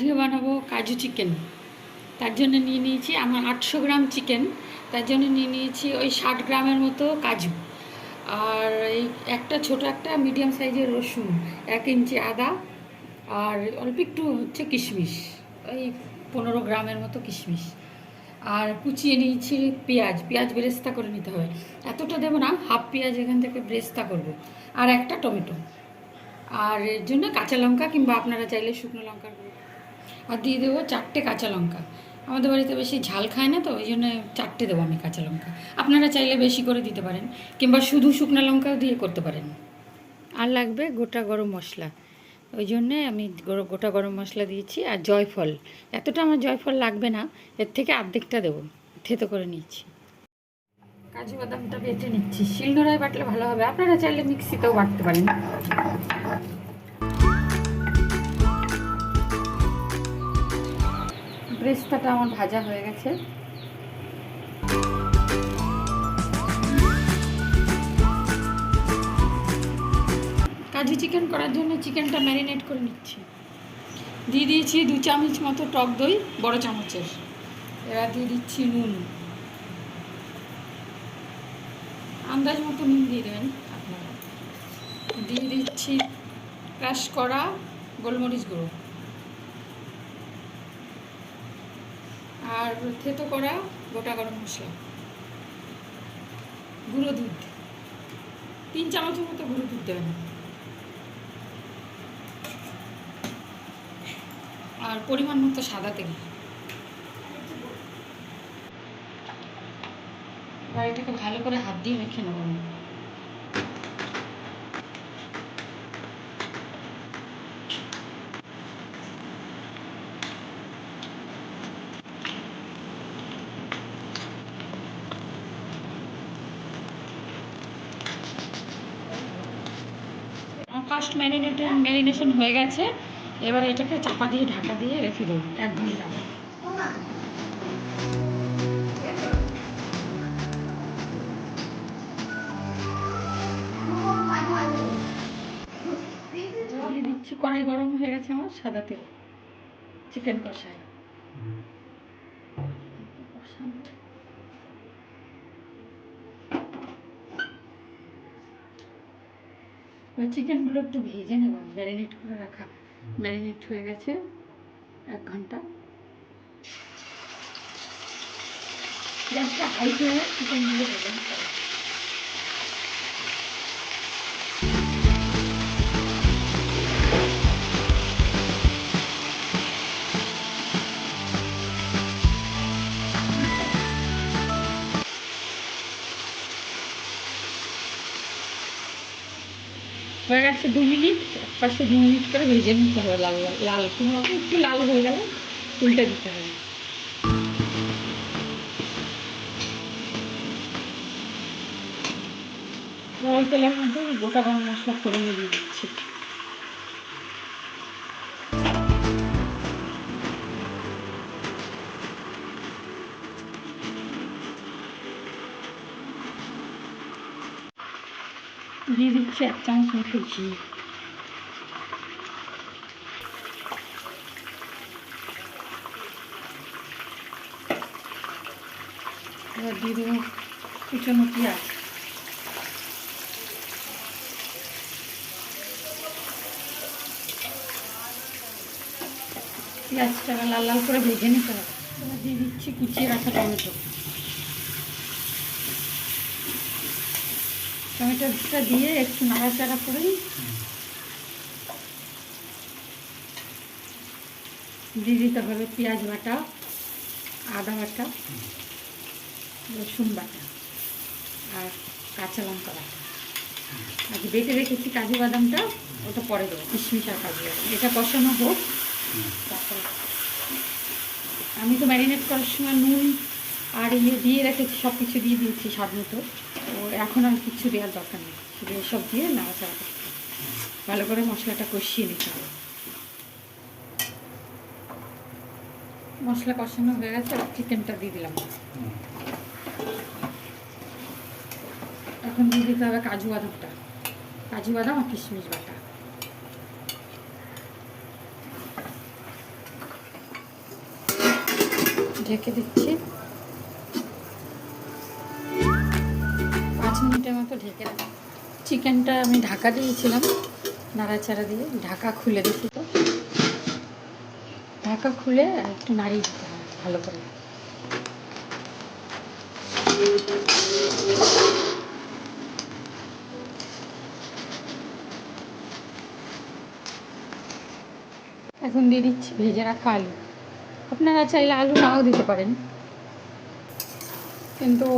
আজকে বানাবো, কাজু চিকেন তার জন্য নিয়ে নিয়েছি, আমার আটশো গ্রাম চিকেন তার জন্য নিয়ে নিয়েছি ওই ষাট গ্রামের মতো কাজু। আর এই একটা ছোট একটা মিডিয়াম সাইজের রসুন, এক ইঞ্চি আদা, আর অল্প একটু হচ্ছে কিশমিশ, ওই পনেরো গ্রামের মতো কিশমিশ। আর কুচিয়ে নিয়েছি পেঁয়াজ পেঁয়াজ ব্রেস্তা করে নিতে হবে। এতটা দেবো না, হাফ পেঁয়াজ এখান থেকে ব্রেস্তা করব। আর একটা টমেটো। আর এর জন্য কাঁচা লঙ্কা কিংবা আপনারা চাইলে শুকনো লঙ্কার গুঁড়ো। আর দিয়ে দেবো চারটে কাঁচা লঙ্কা। আমাদের বাড়িতে বেশি ঝাল খায় না তো, ওই জন্য চারটে দেবো আমি কাঁচা লঙ্কা। আপনারা চাইলে বেশি করে দিতে পারেন, কিংবা শুধু শুকনো লঙ্কাও দিয়ে করতে পারেন। আর লাগবে গোটা গরম মশলা। ওই জন্যে আমি গোটা গরম মশলা দিয়েছি আর জয়ফল। এতটা আমার জয়ফল লাগবে না, এর থেকে অর্ধেকটা দেবো। থেতো করে নিচ্ছি কাজু বাদামটা বেটে নিচ্ছি। শিলনোড়ায় বাটলে ভালো হবে। আপনারা চাইলে মিক্সিতেও বাটতে পারেন। ব্রেস্তাটা আমার ভাজা হয়ে গেছে। কাজু চিকেন করার জন্য চিকেনটা ম্যারিনেট করে নিচ্ছি। দিয়ে দিয়েছি দু চামচ মতো টক দই, বড় চামচের। এবার দিয়ে দিচ্ছি নুন। আন্দাজ মতো নুন দিয়ে দেবেন আপনারা। দিয়ে দিচ্ছি ক্রাশ করা গোলমরিচ গুঁড়ো। আর থেতো করা গোটা গরম মশলা। গুঁড়ো দুধ। তিন চামচের মতো গুঁড়ো দুধ দেবেন আর পরিমাণ মতো সাদা তেল। এবার এটাকে ভালো করে হাত দিয়ে মেখে নেব ফার্স্ট ম্যারিনেটে ম্যারিনেশন হয়ে গেছে। এবার এটাকে চাপা দিয়ে, ঢাকা দিয়ে রেখে দেবো। এক ঘণ্টা। দিচ্ছি। কড়াই গরম হয়ে গেছে আমার সাদা তেল। চিকেন কষায়। চিকেনগুলো একটু ভেজে নেব ম্যারিনেট করে রাখা। ম্যারিনেট হয়ে গেছে এক ঘণ্টা। গ্যাসটা হাই চিকেনগুলো ভেজে নিতে হয়ে গেছে দু মিনিট এক পাশে দু মিনিট করে ভেজে নিতে হবে লাল লাল কুমড়ো একটু লাল হয়ে গেলে উল্টে দিতে হবে। তেলের মধ্যে গোটা গরম মশলা ফোড়নে দিয়ে দিচ্ছি। চামচ মতো ঘি এবার দিয়ে দেবো কুচনো পেঁয়াজ পেঁয়াজটা লাল লাল করে ভেজে নিতে হবে এবার দিয়ে দিচ্ছি কুচিয়ে রাখা টমেটো টমেটোটা দিয়ে একটু নাড়াচাড়া করে দিয়ে দিতে হবে পেঁয়াজ বাটা, আদা বাটা, রসুন বাটা আর কাঁচা লঙ্কা বাটা। আজ বেটে রেখেছি কাজু বাদামটা, ওটা পরে দেবো, কিশমিশ আর কাজু বাদাম। এটা কষানো হোক। তারপরে আমি তো ম্যারিনেট করার সময় নুন আর ইয়ে দিয়ে রেখেছি সব কিছু দিয়ে দিয়েছি স্বাদ মতো। এখন আর কিছু দেওয়ার দরকার নেই। শুধু এসব দিয়ে নাড়াচাড়া করতে। ভালো করে মশলাটা কষিয়ে নিতে হবে। মশলা কষানো হয়ে গেছে, আর চিকেনটা দিয়ে দিলাম। এখন দিয়ে দিতে হবে কাজু বাদামটা। কাজু বাদাম আর কিশমিশ বাটা। ঢেকে দিচ্ছি। চিকেনটা আমি ঢাকা দিয়েছিলাম, নাড়াচাড়া দিয়ে। ঢাকা খুলে দিচ্ছি তো। ঢাকা খুলে একটু নাড়িয়ে দিতে হবে, ভালো করে। এখন দিয়ে দিচ্ছি ভেজে রাখা আলু। আপনারা চাইলে আলু নাও দিতে পারেন। কিন্তু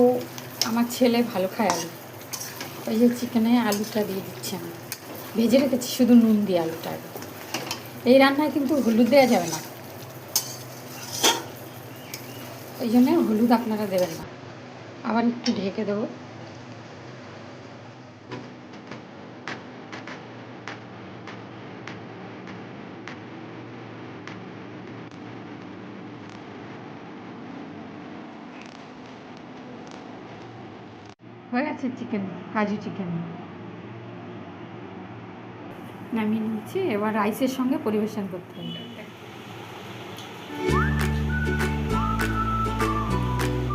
আমার ছেলে ভালো খায় আলু। ওই যে চিকেনে আলুটা দিয়ে দিচ্ছি আমি। ভেজে রেখেছি, শুধু নুন দিয়ে আলুটা। এই রান্নায় কিন্তু হলুদ দেওয়া যাবে না। ওই জন্য হলুদ আপনারা দেবেন না। আবার একটু ঢেকে দেবো। হয়ে গেছে চিকেন কাজু চিকেন নামিয়ে নিয়েছি এবার রাইসের সঙ্গে পরিবেশন করতে হবে।